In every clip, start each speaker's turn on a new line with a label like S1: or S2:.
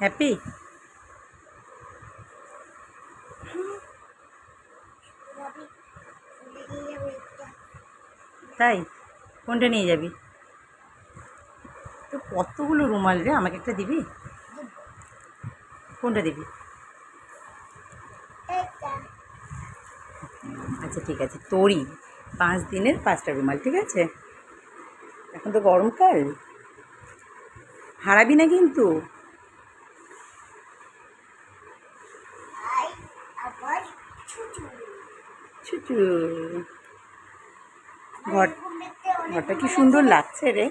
S1: Happy? তাই? কোনটা নিয়ে যাবি? তো কতগুলো রুমাল রে, আমাকে একটা দিবি? কোনটা দিবি? আচ্ছা ঠিক আছে, তোরই। পাঁচ দিনের পাঁচটা রুমাল, ঠিক আছে? এখন তো গরমকাল। হারাবি না কিন্তু? ঘর ঘরটা কি সুন্দর লাগছে রে?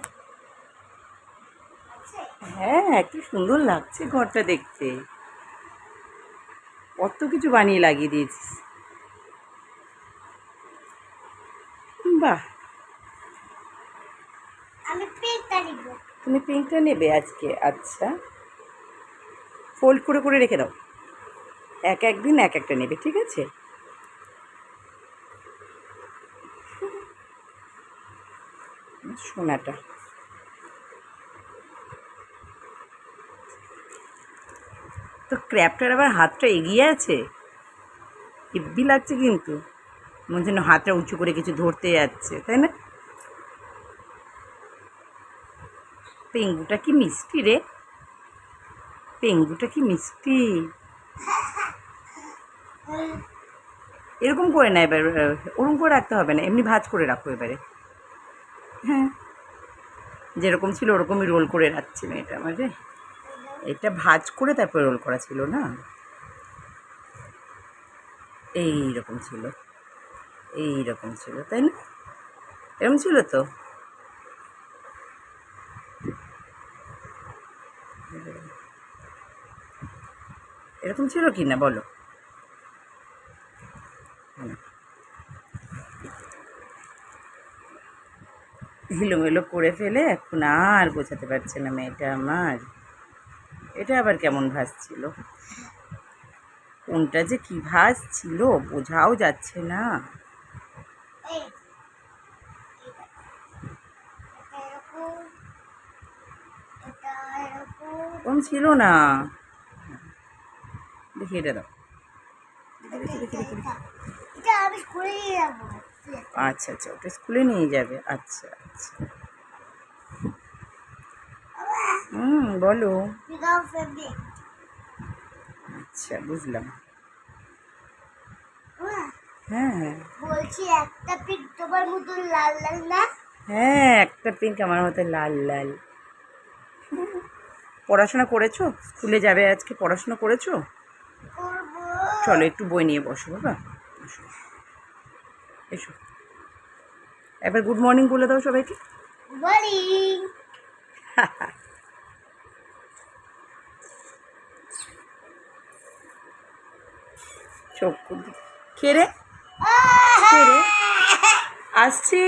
S1: হ্যাঁ কি সুন্দর লাগছে ঘরটা দেখতে। কত কিছু বানিয়ে লাগিয়ে দিয়েছিস। বাহ। তুমি পিঙ্কটা নেবে আজকে? আচ্ছা। ফোল্ড করে করে রেখে দাও। এক এক দিন এক একটা নেবে ঠিক আছে? সোনাটা। তো ক্র্যাপটার আবার হাতটা এগিয়ে আছে? হেব্বি লাগছে কিন্তু। মনে যেন হাতটা উঁচু করে কিছু ধরতে যাচ্ছে, তাই না? পেঙ্গুটা কি মিষ্টি রে? পেঙ্গুটা কি মিষ্টি? এরকম করে না এবার ওরকম করে রাখতে হবে না, এমনি ভাজ করে রাখো এবারে। হ্যাঁ। যেরকম ছিল ওরকমই রোল করে রাখছি আমার রে এটা ভাজ করে তারপরে রোল করা ছিল না? এই রকম ছিল। এই রকম ছিল, তাই না? এরকম ছিল তো? এরকম ছিল কি না? বলো। এলোমেলো করে ফেলে এখন আর বোঝাতে পারছে না মেয়েটা আমার। এটা আবার কেমন ভাস ছিল কোনটা যে কি ভাস ছিল বোঝাও যাচ্ছে না। কম ছিল না? দেখি এটা দাও। দেখি দেখি দেখি দেখি আচ্ছা আচ্ছা ওটা স্কুলে নিয়ে যাবে। আচ্ছা আচ্ছা। হুম বলো। আচ্ছা বুঝলাম। হ্যাঁ
S2: বলছি একটা পিক তোমার মতো লাল লাল না?
S1: হ্যাঁ একটা পিঙ্ক আমার মতো লাল লাল। পড়াশোনা করেছ? স্কুলে যাবে আজকে? পড়াশোনা করেছ? চলো একটু বই নিয়ে বসো বাবা। এসো। এবার গুড মর্নিং বলে দাও সবাইকে। চোখ খেরে খেরে আসছি।